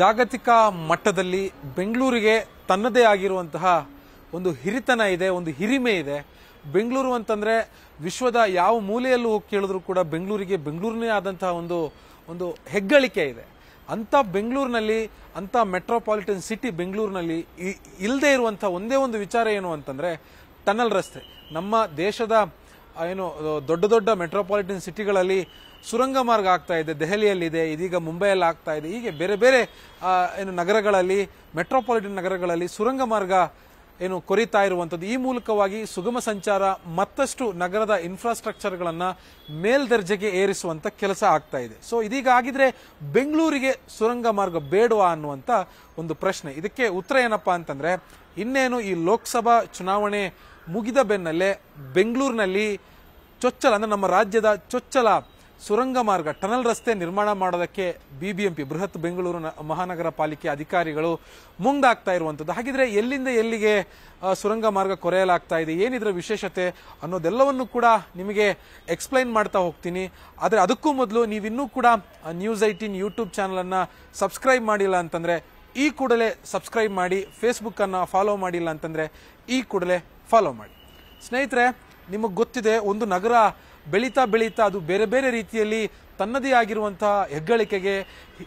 ಜಾಗತಿಕ ಮಟ್ಟದಲ್ಲಿ ಬೆಂಗಳೂರಿಗೆ ತನ್ನದೇ ಆಗಿರುವಂತಹ ಒಂದು ಹಿರಿತನ ಇದೆ, ಒಂದು ಹಿರಿಮೆ ಇದೆ. ಬೆಂಗಳೂರು ಅಂತಂದರೆ ವಿಶ್ವದ ಯಾವ ಮೂಲೆಯಲ್ಲೂ ಹೋಗಿ ಕೇಳಿದ್ರು ಕೂಡ ಬೆಂಗಳೂರಿಗೆ ಬೆಂಗಳೂರಿನೇ ಆದಂತಹ ಒಂದು ಒಂದು ಹೆಗ್ಗಳಿಕೆ ಇದೆ. ಅಂಥ ಬೆಂಗಳೂರಿನಲ್ಲಿ, ಅಂಥ ಮೆಟ್ರೋಪಾಲಿಟನ್ ಸಿಟಿ ಬೆಂಗಳೂರಿನಲ್ಲಿ ಇಲ್ಲದೆ ಇರುವಂಥ ಒಂದೇ ಒಂದು ವಿಚಾರ ಏನು ಅಂತಂದರೆ ಟನಲ್ ರಸ್ತೆ. ನಮ್ಮ ದೇಶದ ಏನು, ದೊಡ್ಡ ದೊಡ್ಡ ಮೆಟ್ರೋಪಾಲಿಟನ್ ಸಿಟಿಗಳಲ್ಲಿ ಸುರಂಗ ಮಾರ್ಗ ಆಗ್ತಾ ಇದೆ, ದೆಹಲಿಯಲ್ಲಿದೆ, ಇದೀಗ ಮುಂಬೈಯಲ್ಲಿ ಆಗ್ತಾ ಇದೆ. ಹೀಗೆ ಬೇರೆ ಬೇರೆ ಏನು ನಗರಗಳಲ್ಲಿ, ಮೆಟ್ರೋಪಾಲಿಟನ್ ನಗರಗಳಲ್ಲಿ ಸುರಂಗ ಮಾರ್ಗ ಏನು ಕೊರಿತಾ ಇರುವಂಥದ್ದು. ಈ ಮೂಲಕವಾಗಿ ಸುಗಮ ಸಂಚಾರ, ಮತ್ತಷ್ಟು ನಗರದ ಇನ್ಫ್ರಾಸ್ಟ್ರಕ್ಚರ್ಗಳನ್ನು ಮೇಲ್ದರ್ಜೆಗೆ ಏರಿಸುವಂಥ ಕೆಲಸ ಆಗ್ತಾ ಇದೆ. ಸೊ ಇದೀಗ ಆಗಿದ್ರೆ ಬೆಂಗಳೂರಿಗೆ ಸುರಂಗ ಮಾರ್ಗ ಬೇಡವಾ ಅನ್ನುವಂಥ ಒಂದು ಪ್ರಶ್ನೆ. ಇದಕ್ಕೆ ಉತ್ತರ ಏನಪ್ಪಾ ಅಂತಂದ್ರೆ, ಇನ್ನೇನು ಈ ಲೋಕಸಭಾ ಚುನಾವಣೆ ಮುಗಿದ ಬೆನ್ನಲ್ಲೇ ಬೆಂಗಳೂರಿನಲ್ಲಿ ಚೊಚ್ಚಲ, ಅಂದರೆ ನಮ್ಮ ರಾಜ್ಯದ ಚೊಚ್ಚಲ ಸುರಂಗ ಮಾರ್ಗ, ಟನಲ್ ರಸ್ತೆ ನಿರ್ಮಾಣ ಮಾಡೋದಕ್ಕೆ ಬಿಬಿಎಂಪಿ, ಬೃಹತ್ ಬೆಂಗಳೂರು ಮಹಾನಗರ ಪಾಲಿಕೆ ಅಧಿಕಾರಿಗಳು ಮುಂದಾಗ್ತಾ ಇರುವಂಥದ್ದು ಹಾಗಿದ್ರೆ ಎಲ್ಲಿಂದ ಎಲ್ಲಿಗೆ ಸುರಂಗ ಮಾರ್ಗ ಕೊರೆಯಲಾಗ್ತಾ ಇದೆ, ಏನಿದ್ರ ವಿಶೇಷತೆ ಅನ್ನೋದೆಲ್ಲವನ್ನು ಕೂಡ ನಿಮಗೆ ಎಕ್ಸ್ಪ್ಲೈನ್ ಮಾಡ್ತಾ ಹೋಗ್ತೀನಿ. ಆದ್ರೆ ಅದಕ್ಕೂ ಮೊದಲು ನೀವಿನ್ನೂ ಕೂಡ ನ್ಯೂಸ್ ಐಟೀನ್ ಯೂಟ್ಯೂಬ್ ಚಾನಲನ್ನು ಸಬ್ಸ್ಕ್ರೈಬ್ ಮಾಡಿಲ್ಲ ಅಂತಂದ್ರೆ, ಈ ಕೂಡಲೇ ಸಬ್ಸ್ಕ್ರೈಬ್ ಮಾಡಿ ಫೇಸ್ಬುಕ್ಕನ್ನು ಫಾಲೋ ಮಾಡಿಲ್ಲ ಅಂತಂದ್ರೆ, ಈ ಕೂಡಲೇ ಫಾಲೋ ಮಾಡಿ. ಸ್ನೇಹಿತರೆ, ನಿಮಗೆ ಗೊತ್ತಿದೆ, ಒಂದು ನಗರ ಬೆಳೀತಾ ಬೆಳೀತಾ ಅದು ಬೇರೆ ಬೇರೆ ರೀತಿಯಲ್ಲಿ ತನ್ನದೇ ಆಗಿರುವಂತಹ ಹೆಗ್ಗಳಿಕೆಗೆ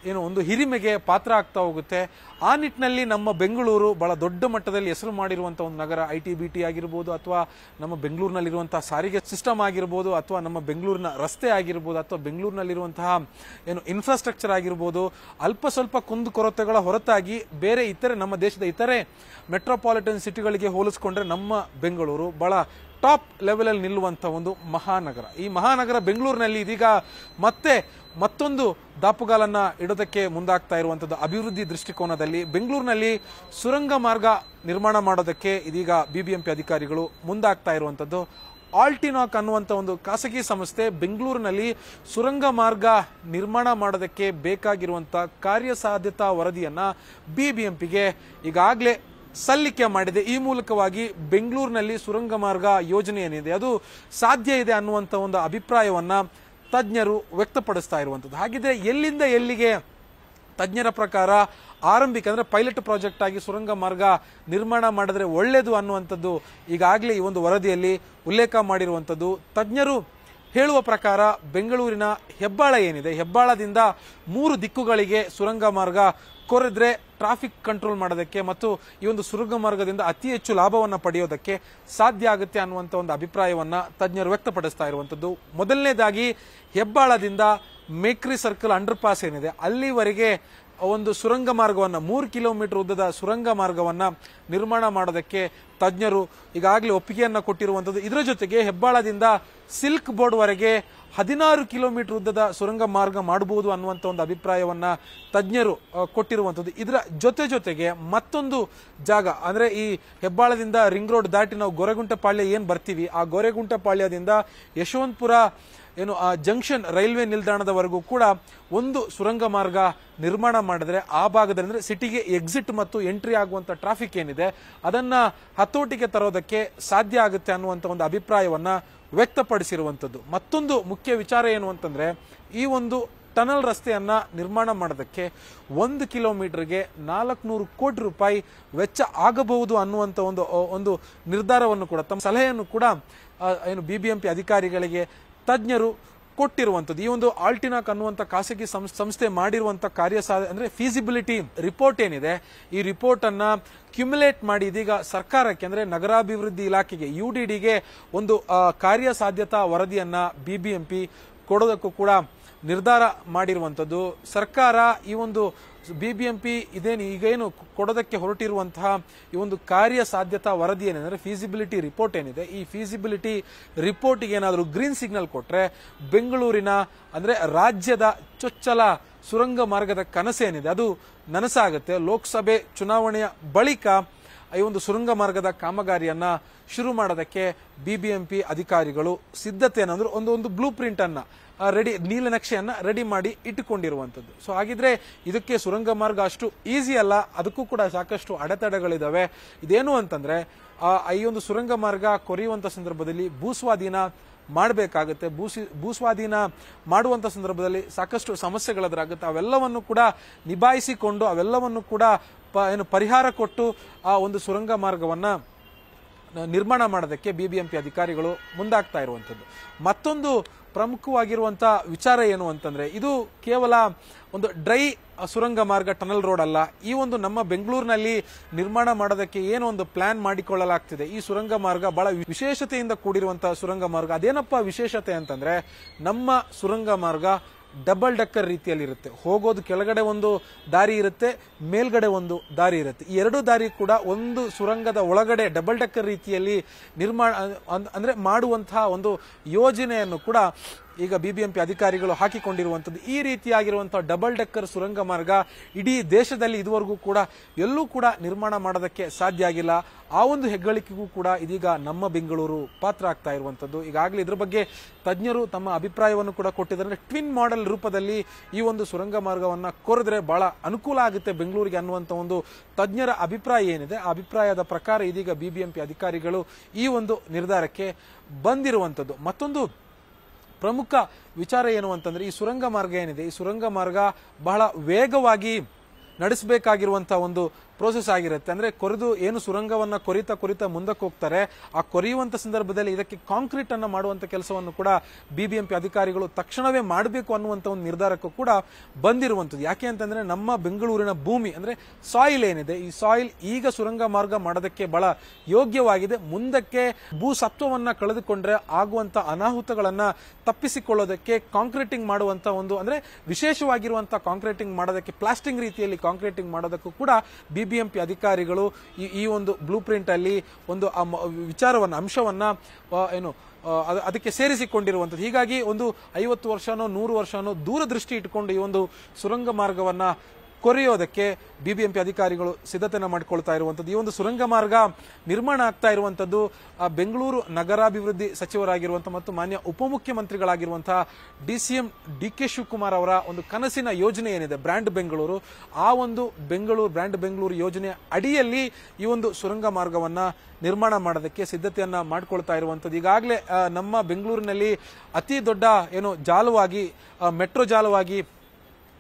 ಏನು ಒಂದು ಹಿರಿಮೆಗೆ ಪಾತ್ರ ಆಗ್ತಾ ಹೋಗುತ್ತೆ. ಆ ನಿಟ್ಟಿನಲ್ಲಿ ನಮ್ಮ ಬೆಂಗಳೂರು ಬಹಳ ದೊಡ್ಡ ಮಟ್ಟದಲ್ಲಿ ಹೆಸರು ಮಾಡಿರುವಂಥ ಒಂದು ನಗರ ಐ ಟಿ ಬಿ ಟಿ ಆಗಿರ್ಬೋದು ಅಥವಾ ನಮ್ಮ ಬೆಂಗಳೂರಿನಲ್ಲಿರುವಂಥ ಸಾರಿಗೆ ಸಿಸ್ಟಮ್ ಆಗಿರ್ಬೋದು ಅಥವಾ ನಮ್ಮ ಬೆಂಗಳೂರಿನ ರಸ್ತೆ ಆಗಿರ್ಬೋದು ಅಥವಾ ಬೆಂಗಳೂರಿನಲ್ಲಿರುವಂತಹ ಏನು ಇನ್ಫ್ರಾಸ್ಟ್ರಕ್ಚರ್ ಆಗಿರ್ಬೋದು, ಅಲ್ಪ ಸ್ವಲ್ಪ ಕುಂದು ಕೊರತೆಗಳ ಹೊರತಾಗಿ ಬೇರೆ ಇತರೆ ನಮ್ಮ ದೇಶದ ಇತರೆ ಮೆಟ್ರೋಪಾಲಿಟನ್ ಸಿಟಿಗಳಿಗೆ ಹೋಲಿಸ್ಕೊಂಡ್ರೆ ನಮ್ಮ ಬೆಂಗಳೂರು ಬಹಳ ಟಾಪ್ ಲೆವೆಲಲ್ಲಿ ನಿಲ್ಲುವಂಥ ಒಂದು ಮಹಾನಗರ. ಈ ಮಹಾನಗರ ಬೆಂಗಳೂರಿನಲ್ಲಿ ಇದೀಗ ಮತ್ತೆ ಮತ್ತೊಂದು ದಾಪುಗಾಲನ್ನು ಇಡೋದಕ್ಕೆ ಮುಂದಾಗ್ತಾ ಇರುವಂಥದ್ದು ಅಭಿವೃದ್ಧಿ ದೃಷ್ಟಿಕೋನದಲ್ಲಿ. ಬೆಂಗಳೂರಿನಲ್ಲಿ ಸುರಂಗ ಮಾರ್ಗ ನಿರ್ಮಾಣ ಮಾಡೋದಕ್ಕೆ ಇದೀಗ ಬಿಬಿಎಂಪಿ ಅಧಿಕಾರಿಗಳು ಮುಂದಾಗ್ತಾ ಇರುವಂಥದ್ದು ಆಲ್ಟಿನಾಕ್ ಅನ್ನುವಂಥ ಒಂದು ಖಾಸಗಿ ಸಂಸ್ಥೆ ಬೆಂಗಳೂರಿನಲ್ಲಿ ಸುರಂಗ ಮಾರ್ಗ ನಿರ್ಮಾಣ ಮಾಡೋದಕ್ಕೆ ಬೇಕಾಗಿರುವಂಥ ಕಾರ್ಯಸಾಧ್ಯತಾ ವರದಿಯನ್ನ ಬಿಬಿಎಂಪಿಗೆ ಈಗಾಗಲೇ ಸಲ್ಲಿಕೆ ಮಾಡಿದೆ. ಈ ಮೂಲಕವಾಗಿ ಬೆಂಗಳೂರಿನಲ್ಲಿ ಸುರಂಗ ಮಾರ್ಗ ಯೋಜನೆ ಏನಿದೆ, ಅದು ಸಾಧ್ಯ ಇದೆ ಅನ್ನುವಂತ ಒಂದು ಅಭಿಪ್ರಾಯವನ್ನ ತಜ್ಞರು ವ್ಯಕ್ತಪಡಿಸ್ತಾ ಇರುವಂತದ್ದು. ಹಾಗಿದ್ರೆ ಎಲ್ಲಿಂದ ಎಲ್ಲಿಗೆ ತಜ್ಞರ ಪ್ರಕಾರ ಆರಂಭಿಕ, ಅಂದ್ರೆ ಪೈಲಟ್ ಪ್ರಾಜೆಕ್ಟ್ ಆಗಿ ಸುರಂಗ ಮಾರ್ಗ ನಿರ್ಮಾಣ ಮಾಡಿದ್ರೆ ಒಳ್ಳೆಯದು ಅನ್ನುವಂಥದ್ದು ಈಗಾಗಲೇ ಈ ಒಂದು ವರದಿಯಲ್ಲಿ ಉಲ್ಲೇಖ ಮಾಡಿರುವಂಥದ್ದು. ತಜ್ಞರು ಹೇಳುವ ಪ್ರಕಾರ ಬೆಂಗಳೂರಿನ ಹೆಬ್ಬಾಳ ಏನಿದೆ, ಹೆಬ್ಬಾಳದಿಂದ ಮೂರು ದಿಕ್ಕುಗಳಿಗೆ ಸುರಂಗ ಮಾರ್ಗ ಕೊರೆದ್ರೆ ಟ್ರಾಫಿಕ್ ಕಂಟ್ರೋಲ್ ಮಾಡೋದಕ್ಕೆ ಮತ್ತು ಈ ಒಂದು ಸುರಂಗ ಮಾರ್ಗದಿಂದ ಅತಿ ಹೆಚ್ಚು ಲಾಭವನ್ನು ಪಡೆಯೋದಕ್ಕೆ ಸಾಧ್ಯ ಆಗುತ್ತೆ ಅನ್ನುವಂಥ ಒಂದು ಅಭಿಪ್ರಾಯವನ್ನ ತಜ್ಞರು ವ್ಯಕ್ತಪಡಿಸ್ತಾ ಇರುವಂಥದ್ದು ಮೊದಲನೇದಾಗಿ ಹೆಬ್ಬಾಳದಿಂದ ಮೇಕ್ರಿ ಸರ್ಕಲ್ ಅಂಡರ್ ಪಾಸ್ ಏನಿದೆ, ಅಲ್ಲಿವರೆಗೆ ಒಂದು ಸುರಂಗ ಮಾರ್ಗವನ್ನು, ಮೂರು ಕಿಲೋಮೀಟರ್ ಉದ್ದದ ಸುರಂಗ ಮಾರ್ಗವನ್ನು ನಿರ್ಮಾಣ ಮಾಡೋದಕ್ಕೆ ತಜ್ಞರು ಈಗಾಗಲೇ ಒಪ್ಪಿಗೆಯನ್ನು ಕೊಟ್ಟಿರುವಂಥದ್ದು. ಇದರ ಜೊತೆಗೆ ಹೆಬ್ಬಾಳದಿಂದ ಸಿಲ್ಕ್ ಬೋರ್ಡ್ವರೆಗೆ ಹದಿನಾರು ಕಿಲೋಮೀಟರ್ ಉದ್ದದ ಸುರಂಗ ಮಾರ್ಗ ಮಾಡಬಹುದು ಅನ್ನುವಂಥ ಒಂದು ಅಭಿಪ್ರಾಯವನ್ನು ತಜ್ಞರು ಕೊಟ್ಟಿರುವಂಥದ್ದು. ಇದರ ಜೊತೆ ಜೊತೆಗೆ ಮತ್ತೊಂದು ಜಾಗ, ಅಂದರೆ ಈ ಹೆಬ್ಬಾಳದಿಂದ ರಿಂಗ್ ರೋಡ್ ದಾಟಿ ನಾವು ಗೊರೆಗುಂಟಪಾಳ್ಯ ಏನು ಬರ್ತೀವಿ, ಆ ಗೊರೆಗುಂಟಪಾಳ್ಯದಿಂದ ಯಶವಂತಪುರ ಏನು ಆ ಜಂಕ್ಷನ್ ರೈಲ್ವೆ ನಿಲ್ದಾಣದವರೆಗೂ ಕೂಡ ಒಂದು ಸುರಂಗ ಮಾರ್ಗ ನಿರ್ಮಾಣ ಮಾಡಿದ್ರೆ ಆ ಭಾಗದಲ್ಲಿ ಅಂದ್ರೆ ಸಿಟಿಗೆ ಎಕ್ಸಿಟ್ ಮತ್ತು ಎಂಟ್ರಿ ಆಗುವಂತ ಟ್ರಾಫಿಕ್ ಏನಿದೆ, ಅದನ್ನ ಹತೋಟಿಗೆ ತರೋದಕ್ಕೆ ಸಾಧ್ಯ ಆಗುತ್ತೆ ಅನ್ನುವಂತ ಒಂದು ಅಭಿಪ್ರಾಯವನ್ನ ವ್ಯಕ್ತಪಡಿಸಿರುವಂತದ್ದು ಮತ್ತೊಂದು ಮುಖ್ಯ ವಿಚಾರ ಏನು ಅಂತಂದ್ರೆ, ಈ ಒಂದು ಟನಲ್ ರಸ್ತೆಯನ್ನ ನಿರ್ಮಾಣ ಮಾಡೋದಕ್ಕೆ ಒಂದು ಕಿಲೋಮೀಟರ್ಗೆ ನಾಲ್ಕುನೂರು ಕೋಟಿ ರೂಪಾಯಿ ವೆಚ್ಚ ಆಗಬಹುದು ಅನ್ನುವಂತ ಒಂದು ಒಂದು ನಿರ್ಧಾರವನ್ನು ಕೂಡ, ತಮ್ಮ ಸಲಹೆಯನ್ನು ಕೂಡ ಏನು ಬಿಬಿಎಂಪಿ ಅಧಿಕಾರಿಗಳಿಗೆ ತಜ್ಞರು ಕೊಟ್ಟಿರುವಂಥದ್ದು. ಈ ಒಂದು ಆಲ್ಟಿನಾಕ್ ಅನ್ನುವಂಥ ಖಾಸಗಿ ಸಂಸ್- ಸಂಸ್ಥೆ ಕಾರ್ಯ ಸಾಧ ಅಂದ್ರೆ ಫೀಸಿಬಿಲಿಟಿ ರಿಪೋರ್ಟ್ ಏನಿದೆ. ಈ ರಿಪೋರ್ಟ್ ಅನ್ನ ಕ್ಯುಮುಲೇಟ್ ಮಾಡಿ ಇದೀಗ ಸರ್ಕಾರಕ್ಕೆ ಅಂದ್ರೆ ನಗರಾಭಿವೃದ್ಧಿ ಇಲಾಖೆಗೆ ಯುಡಿಡಿಗೆ ಒಂದು ಕಾರ್ಯ ಕಾರ್ಯಸಾಧ್ಯತಾ ವರದಿಯನ್ನ ಬಿಬಿಎಂಪಿ ಕೊಡೋದಕ್ಕೂ ಕೂಡ ನಿರ್ಧಾರ ಮಾಡಿರುವಂಥದ್ದು. ಸರ್ಕಾರ ಈ ಒಂದು ಬಿಬಿಎಂಪಿ ಇದೇನು ಈಗೇನು ಕೊಡೋದಕ್ಕೆ ಹೊರಟಿರುವಂತಹ ಈ ಒಂದು ಕಾರ್ಯ ಸಾಧ್ಯತಾ ವರದಿ ಏನೆಂದರೆ ಫೀಸಿಬಿಲಿಟಿ ರಿಪೋರ್ಟ್ ಏನಿದೆ. ಈ ಫೀಸಿಬಿಲಿಟಿ ರಿಪೋರ್ಟ್ಗೆ ಏನಾದರೂ ಗ್ರೀನ್ ಸಿಗ್ನಲ್ ಕೊಟ್ಟರೆ ಬೆಂಗಳೂರಿನ ಅಂದ್ರೆ ರಾಜ್ಯದ ಚೊಚ್ಚಲ ಸುರಂಗ ಮಾರ್ಗದ ಕನಸೇನಿದೆ ಅದು ನನಸಾಗುತ್ತೆ. ಲೋಕಸಭೆ ಚುನಾವಣೆಯ ಬಳಿಕ ಈ ಒಂದು ಸುರಂಗ ಮಾರ್ಗದ ಕಾಮಗಾರಿಯನ್ನ ಶುರು ಮಾಡೋದಕ್ಕೆ ಬಿಬಿಎಂಪಿ ಅಧಿಕಾರಿಗಳು ಸಿದ್ಧತೆ ಏನಂದ್ರೆ ಒಂದು ಒಂದು ಬ್ಲೂ ಪ್ರಿಂಟನ್ನು ರೆಡಿ ನೀಲನಕ್ಷೆಯನ್ನು ರೆಡಿ ಮಾಡಿ ಇಟ್ಟುಕೊಂಡಿರುವಂತದ್ದು ಸೊ ಹಾಗಿದ್ರೆ ಇದಕ್ಕೆ ಸುರಂಗ ಮಾರ್ಗ ಅಷ್ಟು ಈಸಿ ಅಲ್ಲ, ಅದಕ್ಕೂ ಕೂಡ ಸಾಕಷ್ಟು ಅಡೆತಡೆಗಳಿದಾವೆ. ಇದೇನು ಅಂತಂದ್ರೆ, ಆ, ಈ ಒಂದು ಸುರಂಗ ಮಾರ್ಗ ಕೊರೆಯುವಂಥ ಸಂದರ್ಭದಲ್ಲಿ ಭೂಸ್ವಾಧೀನ ಮಾಡಬೇಕಾಗುತ್ತೆ. ಭೂಸಿ, ಭೂಸ್ವಾಧೀನ ಮಾಡುವಂತ ಸಂದರ್ಭದಲ್ಲಿ ಸಾಕಷ್ಟು ಸಮಸ್ಯೆಗಳದ್ರಾಗುತ್ತೆ. ಅವೆಲ್ಲವನ್ನು ಕೂಡ ನಿಭಾಯಿಸಿಕೊಂಡು, ಅವೆಲ್ಲವನ್ನು ಕೂಡ ಪ- ಏನು ಪರಿಹಾರ ಕೊಟ್ಟು ಆ ಒಂದು ಸುರಂಗ ಮಾರ್ಗವನ್ನ ನಿರ್ಮಾಣ ಮಾಡೋದಕ್ಕೆ ಬಿಬಿಎಂಪಿ ಅಧಿಕಾರಿಗಳು ಮುಂದಾಗ್ತಾ ಇರುವಂಥದ್ದು. ಮತ್ತೊಂದು ಪ್ರಮುಖವಾಗಿರುವಂತಹ ವಿಚಾರ ಏನು ಅಂತಂದ್ರೆ, ಇದು ಕೇವಲ ಒಂದು ಡ್ರೈ ಸುರಂಗ ಮಾರ್ಗ ಟನಲ್ ರೋಡ್ ಅಲ್ಲ. ಈ ಒಂದು ನಮ್ಮ ಬೆಂಗಳೂರಿನಲ್ಲಿ ನಿರ್ಮಾಣ ಮಾಡೋದಕ್ಕೆ ಏನು ಒಂದು ಪ್ಲಾನ್ ಮಾಡಿಕೊಳ್ಳಲಾಗ್ತಿದೆ. ಈ ಸುರಂಗ ಮಾರ್ಗ ಬಹಳ ವಿಶೇಷತೆಯಿಂದ ಕೂಡಿರುವಂತಹ ಸುರಂಗ ಮಾರ್ಗ. ಅದೇನಪ್ಪ ವಿಶೇಷತೆ ಅಂತಂದ್ರೆ, ನಮ್ಮ ಸುರಂಗ ಮಾರ್ಗ ಡಬಲ್ ಡಕ್ಕರ್ ರೀತಿಯಲ್ಲಿ ಇರುತ್ತೆ. ಹೋಗೋದು ಕೆಳಗಡೆ ಒಂದು ದಾರಿ ಇರುತ್ತೆ, ಮೇಲ್ಗಡೆ ಒಂದು ದಾರಿ ಇರುತ್ತೆ. ಈ ಎರಡು ದಾರಿ ಕೂಡ ಒಂದು ಸುರಂಗದ ಒಳಗಡೆ ಡಬಲ್ ಡಕ್ಕರ್ ರೀತಿಯಲ್ಲಿ ನಿರ್ಮಾಣ ಅಂದರೆ ಮಾಡುವಂತಹ ಒಂದು ಯೋಜನೆಯನ್ನು ಕೂಡ ಈಗ ಬಿಬಿಎಂಪಿ ಅಧಿಕಾರಿಗಳು ಹಾಕಿಕೊಂಡಿರುವಂಥದ್ದು. ಈ ರೀತಿಯಾಗಿರುವಂತಹ ಡಬಲ್ ಡೆಕ್ಕರ್ ಸುರಂಗ ಮಾರ್ಗ ಇಡೀ ದೇಶದಲ್ಲಿ ಇದುವರೆಗೂ ಕೂಡ ಎಲ್ಲೂ ಕೂಡ ನಿರ್ಮಾಣ ಮಾಡೋದಕ್ಕೆ ಸಾಧ್ಯ ಆಗಿಲ್ಲ. ಆ ಒಂದು ಹೆಗ್ಗಳಿಕೆಗೂ ಕೂಡ ಇದೀಗ ನಮ್ಮ ಬೆಂಗಳೂರು ಪಾತ್ರ ಆಗ್ತಾ ಇರುವಂತದ್ದು ಈಗಾಗಲೇ ಇದ್ರ ಬಗ್ಗೆ ತಜ್ಞರು ತಮ್ಮ ಅಭಿಪ್ರಾಯವನ್ನು ಕೂಡ ಕೊಟ್ಟಿದ್ದಾರೆ. ಟ್ವಿನ್ ಮಾಡೆಲ್ ರೂಪದಲ್ಲಿ ಈ ಒಂದು ಸುರಂಗ ಮಾರ್ಗವನ್ನು ಕೊರೆದ್ರೆ ಬಹಳ ಅನುಕೂಲ ಆಗುತ್ತೆ ಬೆಂಗಳೂರಿಗೆ ಅನ್ನುವಂಥ ಒಂದು ತಜ್ಞರ ಅಭಿಪ್ರಾಯ ಏನಿದೆ? ಆ ಅಭಿಪ್ರಾಯದ ಪ್ರಕಾರ ಇದೀಗ ಬಿಬಿಎಂಪಿ ಅಧಿಕಾರಿಗಳು ಈ ಒಂದು ನಿರ್ಧಾರಕ್ಕೆ ಬಂದಿರುವಂಥದ್ದು. ಮತ್ತೊಂದು ಪ್ರಮುಖ ವಿಚಾರ ಏನು ಅಂತಂದ್ರೆ ಈ ಸುರಂಗ ಮಾರ್ಗ ಏನಿದೆ? ಈ ಸುರಂಗ ಮಾರ್ಗ ಬಹಳ ವೇಗವಾಗಿ ನಡೆಸಬೇಕಾಗಿರುವಂತಹ ಒಂದು ಪ್ರೋಸೆಸ್ ಆಗಿರುತ್ತೆ. ಅಂದ್ರೆ ಕೊರೆದು ಏನು ಸುರಂಗವನ್ನ ಕೊರಿತಾ ಕೊರಿತಾ ಮುಂದಕ್ಕೆ ಹೋಗ್ತಾರೆ, ಆ ಕೊರೆಯುವಂತ ಸಂದರ್ಭದಲ್ಲಿ ಇದಕ್ಕೆ ಕಾಂಕ್ರೀಟ್ ಅನ್ನ ಮಾಡುವಂತ ಕೆಲಸವನ್ನು ಕೂಡ ಬಿಬಿಎಂಪಿ ಅಧಿಕಾರಿಗಳು ತಕ್ಷಣವೇ ಮಾಡಬೇಕು ಅನ್ನುವಂತ ಒಂದು ನಿರ್ಧಾರಕ್ಕೂ ಕೂಡ ಬಂದಿರುವಂತದ್ದು ಯಾಕೆ ಅಂತಂದ್ರೆ ನಮ್ಮ ಬೆಂಗಳೂರಿನ ಭೂಮಿ, ಅಂದ್ರೆ ಸಾಯಿಲ್ ಏನಿದೆ, ಈ ಸಾಯಿಲ್ ಈಗ ಸುರಂಗ ಮಾರ್ಗ ಮಾಡೋದಕ್ಕೆ ಬಹಳ ಯೋಗ್ಯವಾಗಿದೆ. ಮುಂದಕ್ಕೆ ಭೂ ಸತ್ವವನ್ನ ಕಳೆದುಕೊಂಡ್ರೆ ಆಗುವಂತ ಅನಾಹುತಗಳನ್ನ ತಪ್ಪಿಸಿಕೊಳ್ಳೋದಕ್ಕೆ ಕಾಂಕ್ರೀಟಿಂಗ್ ಮಾಡುವಂತ ಒಂದು, ಅಂದ್ರೆ ವಿಶೇಷವಾಗಿರುವಂತಹ ಕಾಂಕ್ರೀಟಿಂಗ್ ಮಾಡೋದಕ್ಕೆ, ಪ್ಲಾಸ್ಟಿಂಗ್ ರೀತಿಯಲ್ಲಿ ಕಾಂಕ್ರೀಟಿಂಗ್ ಮಾಡೋದಕ್ಕೂ ಕೂಡ ಬಿಬಿಎಂಪಿ ಅಧಿಕಾರಿಗಳು ಈ ಈ ಒಂದು ಬ್ಲೂ ಪ್ರಿಂಟಲ್ಲಿ ಒಂದು ವಿಚಾರವನ್ನ, ಅಂಶವನ್ನ ಏನು ಅದಕ್ಕೆ ಸೇರಿಸಿಕೊಂಡಿರುವಂಥದ್ದು. ಹೀಗಾಗಿ ಒಂದು ಐವತ್ತು ವರ್ಷನೋ, ನೂರು ವರ್ಷನೋ ದೂರದೃಷ್ಟಿ ಇಟ್ಕೊಂಡು ಈ ಒಂದು ಸುರಂಗ ಮಾರ್ಗವನ್ನ ಕೊರೆಯೋದಕ್ಕೆ ಬಿಬಿಎಂಪಿ ಅಧಿಕಾರಿಗಳು ಸಿದ್ಧತೆಯನ್ನು ಮಾಡಿಕೊಳ್ತಾ ಇರುವಂಥದ್ದು. ಈ ಒಂದು ಸುರಂಗ ಮಾರ್ಗ ನಿರ್ಮಾಣ ಆಗ್ತಾ ಇರುವಂಥದ್ದು ಬೆಂಗಳೂರು ನಗರಾಭಿವೃದ್ಧಿ ಸಚಿವರಾಗಿರುವಂಥ ಮತ್ತು ಮಾನ್ಯ ಉಪಮುಖ್ಯಮಂತ್ರಿಗಳಾಗಿರುವಂತಹ D C M D K Shivakumar ಅವರ ಒಂದು ಕನಸಿನ ಯೋಜನೆ ಏನಿದೆ, ಬ್ರ್ಯಾಂಡ್ ಬೆಂಗಳೂರು. ಆ ಒಂದು ಬೆಂಗಳೂರು, ಬ್ರ್ಯಾಂಡ್ ಬೆಂಗಳೂರು ಯೋಜನೆ ಅಡಿಯಲ್ಲಿ ಈ ಒಂದು ಸುರಂಗ ಮಾರ್ಗವನ್ನ ನಿರ್ಮಾಣ ಮಾಡೋದಕ್ಕೆ ಸಿದ್ಧತೆಯನ್ನ ಮಾಡಿಕೊಳ್ತಾ ಇರುವಂಥದ್ದು. ಈಗಾಗಲೇ ನಮ್ಮ ಬೆಂಗಳೂರಿನಲ್ಲಿ ಅತಿ ದೊಡ್ಡ, ಏನು, ಜಾಲವಾಗಿ ಮೆಟ್ರೋ ಜಾಲವಾಗಿ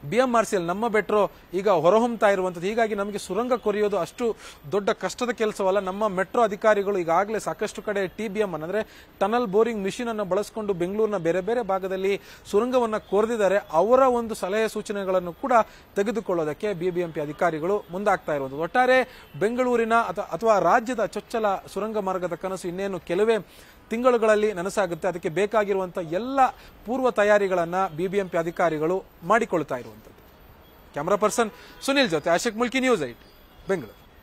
ಬಿಎಂಆರ್ಸಿಎಲ್ ನಮ್ಮ ಮೆಟ್ರೋ ಈಗ ಹೊರಹೊಮ್ತಾ ಇರುವಂತದ್ದು ಹೀಗಾಗಿ ನಮಗೆ ಸುರಂಗ ಕೊರೆಯೋದು ಅಷ್ಟು ದೊಡ್ಡ ಕಷ್ಟದ ಕೆಲಸವಲ್ಲ. ನಮ್ಮ ಮೆಟ್ರೋ ಅಧಿಕಾರಿಗಳು ಈಗಾಗಲೇ ಸಾಕಷ್ಟು ಕಡೆ ಟಿ ಬಿ ಎಂ ಅಂದರೆ ಟನಲ್ ಬೋರಿಂಗ್ ಮಿಷಿನ್ ಅನ್ನು ಬಳಸಿಕೊಂಡು ಬೆಂಗಳೂರಿನ ಬೇರೆ ಬೇರೆ ಭಾಗದಲ್ಲಿ ಸುರಂಗವನ್ನು ಕೊರೆದಿದ್ದಾರೆ. ಅವರ ಒಂದು ಸಲಹೆ ಸೂಚನೆಗಳನ್ನು ಕೂಡ ತೆಗೆದುಕೊಳ್ಳೋದಕ್ಕೆ ಬಿಬಿಎಂಪಿ ಅಧಿಕಾರಿಗಳು ಮುಂದಾಗ್ತಾ ಇರುವುದು ಒಟ್ಟಾರೆ ಬೆಂಗಳೂರಿನ ಅಥ- ಅಥವಾ ರಾಜ್ಯದ ಚೊಚ್ಚಲ ಸುರಂಗ ಮಾರ್ಗದ ಕನಸು ಇನ್ನೇನು? ಕೆಲವೇ ತಿಂಗಳುಗಳಲ್ಲಿ ನನಸಾಗುತ್ತೆ. ಅದಕ್ಕೆ ಬೇಕಾಗಿರುವಂಥ ಎಲ್ಲ ಪೂರ್ವ ತಯಾರಿಗಳನ್ನ ಬಿಬಿಎಂಪಿ ಅಧಿಕಾರಿಗಳು ಮಾಡಿಕೊಳ್ತಾ ಇರುವಂತದ್ದು ಕ್ಯಾಮರಾ ಪರ್ಸನ್ ಸುನಿಲ್ ಜೊತೆ ಅಶೋಕ್ ಮುಲ್ಕಿ ನ್ಯೂಸ್ ಐಟ್ ಬೆಂಗಳೂರು